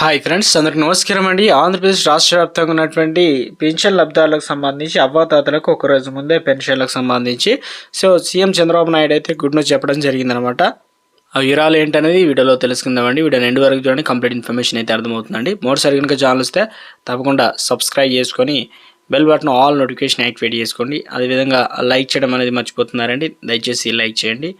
Hi friends అందరికి నమస్కారం అండి. ఆంధ్రప్రదేశ్ రాష్ట్ర వ్యాప్తంగా ఉన్నటువంటి పెన్షన్ లబ్ధాలకు సంబంధించి అవ్వాతాతలకు ఒక రోజు ముందే పెన్షన్లకు సంబంధించి. సో సీఎం చంద్రబాబు నాయుడు అయితే గుడ్ న్యూస్ చెప్పడం జరిగిందనమాట. ఆ వివరాలు ఏంటనేది వీడియోలో తెలుసుకుందామండి వీడియో రెండు వరకు చూడండి కంప్లీట్ ఇన్ఫర్మేషన్ అయితే అర్థమవుతుందండి. మరోసారి కనుక ఛానల్ వస్తే తప్పకుండా సబ్స్క్రైబ్ చేసుకొని bell button all notification activate చేసుకోండి. అదేవిధంగా లైక్ చేయడం అనేది మర్చిపోతున్నారండి. దయచేసి లైక్ చేయండి.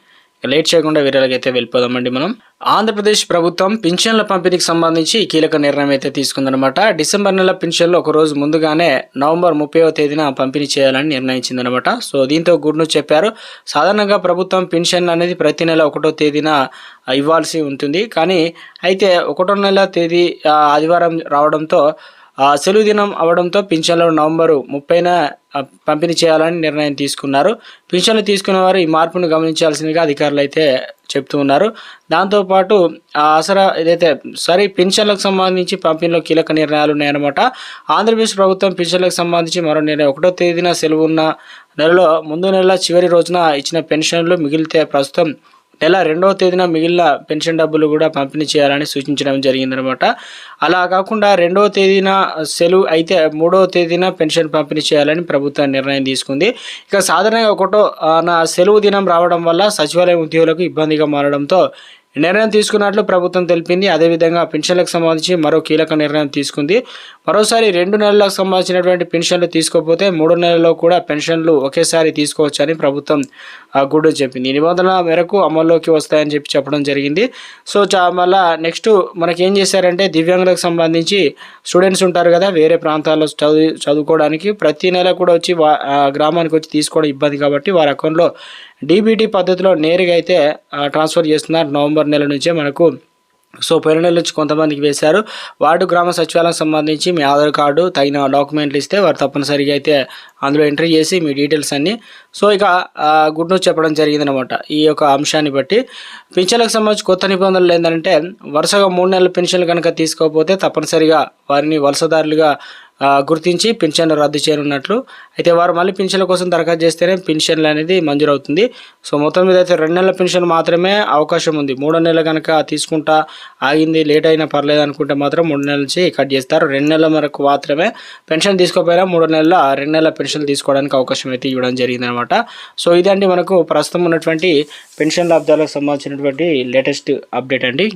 లేట్ చేయకుండా వీరాలకి వెళ్ళిపోదామండి మనం. ఆంధ్రప్రదేశ్ ప్రభుత్వం పింఛన్ల పంపిణీకి సంబంధించి కీలక నిర్ణయం అయితే తీసుకుందనమాట డిసెంబర్ నెల పింఛన్లు ఒక రోజు ముందుగానే నవంబర్ ముప్పైవ తేదీన పంపిణీ చేయాలని నిర్ణయించిందనమాట సో దీంతో గుడ్ న్యూస్ చెప్పారు. సాధారణంగా ప్రభుత్వం పింఛన్ అనేది ప్రతి నెల ఒకటో తేదీన ఇవ్వాల్సి ఉంటుంది. కానీ అయితే ఒకటో నెల తేదీ ఆదివారం రావడంతో సెలవు దినం అవడంతో పింఛన్లు నవంబరు ముప్పైన పంపిణీ చేయాలని నిర్ణయం తీసుకున్నారు. పింఛన్లు తీసుకున్న వారు ఈ మార్పును గమనించాల్సిందిగా అధికారులు అయితే చెప్తూ ఉన్నారు. దాంతోపాటు ఆ ఏదైతే సరే పింఛన్లకు సంబంధించి పంపిణీలో కీలక నిర్ణయాలు ఉన్నాయన్నమాట. ఆంధ్రప్రదేశ్ ప్రభుత్వం పింఛన్లకు సంబంధించి మరో నిర్ణయం ఒకటో తేదీన సెలవు ఉన్న నెలలో ముందు నెల చివరి రోజున ఇచ్చిన పెన్షన్లు మిగిలితే ప్రస్తుతం నెల రెండవ తేదీన మిగిలిన పెన్షన్ డబ్బులు కూడా పంపిణీ చేయాలని సూచించడం జరిగిందనమాట. అలా కాకుండా రెండవ తేదీన సెలవు అయితే మూడవ తేదీన పెన్షన్ పంపిణీ చేయాలని ప్రభుత్వం నిర్ణయం తీసుకుంది. ఇక సాధారణంగా ఒకటో నా సెలవు దినం రావడం వల్ల సచివాలయం ఉద్యోగులకు ఇబ్బందిగా మారడంతో నిర్ణయం తీసుకున్నట్లు ప్రభుత్వం తెలిపింది. అదేవిధంగా పెన్షన్లకు సంబంధించి మరో కీలక నిర్ణయం తీసుకుంది. మరోసారి రెండు నెలలకు సంబంధించినటువంటి పెన్షన్లు తీసుకోకపోతే మూడు నెలల్లో కూడా పెన్షన్లు ఒకేసారి తీసుకోవచ్చని ప్రభుత్వం ఆ, గుడ్డు చెప్పింది. ఈ నిబంధనల మేరకు అమల్లోకి వస్తాయని చెప్పి చెప్పడం జరిగింది. సో చా మళ్ళా నెక్స్ట్ మనకి ఏం చేశారంటే దివ్యాంగులకు సంబంధించి స్టూడెంట్స్ ఉంటారు కదా వేరే ప్రాంతాల్లో చదువు చదువుకోవడానికి ప్రతి నెల కూడా వచ్చి గ్రామానికి వచ్చి తీసుకోవడం ఇబ్బంది కాబట్టి వారి అకౌంట్లో డీబీటీ పద్ధతిలో నేరుగా అయితే ట్రాన్స్ఫర్ చేస్తున్నారు నవంబర్ నెల నుంచే మనకు సో పోయిన నెల నుంచి కొంతమందికి వేశారు. వార్డు గ్రామ సచివాలయం సంబంధించి మీ ఆధార్ కార్డు తగిన డాక్యుమెంట్లు ఇస్తే వారు తప్పనిసరిగా అయితే అందులో ఎంట్రీ చేసి మీ డీటెయిల్స్ అన్నీ. సో ఇక గుడ్ న్యూస్ చెప్పడం జరిగిందనమాట ఈ యొక్క అంశాన్ని బట్టి పింఛన్లకు సంబంధించి కొత్త నిబంధనలు ఏంటంటే వరుసగా మూడు నెలల పెన్షన్లు కనుక తీసుకోకపోతే తప్పనిసరిగా వారిని వలసదారులుగా గుర్తించి పెన్షన్ రద్దు చేయనున్నట్లు. అయితే వారు మళ్ళీ పెన్షన్ల కోసం దరఖాస్తు చేస్తేనే పెన్షన్లు అనేది మంజూరు అవుతుంది సో మొత్తం మీద అయితే రెండు నెలల పెన్షన్ మాత్రమే అవకాశం ఉంది. మూడో నెలలు కనుక తీసుకుంటా ఆగింది లేట్ అయినా పర్లేదు అనుకుంటే మాత్రం మూడు నెలల నుంచి కట్ చేస్తారు. రెండు నెలల వరకు మాత్రమే పెన్షన్ తీసుకోపోయినా మూడు నెలల రెండు నెలల పెన్షన్ తీసుకోవడానికి అవకాశం అయితే ఇవ్వడం జరిగిందనమాట. సో ఇదండి మనకు ప్రస్తుతం ఉన్నటువంటి పెన్షన్ లబ్ధాలకు సంబంధించినటువంటి లేటెస్ట్ అప్డేట్ అండి.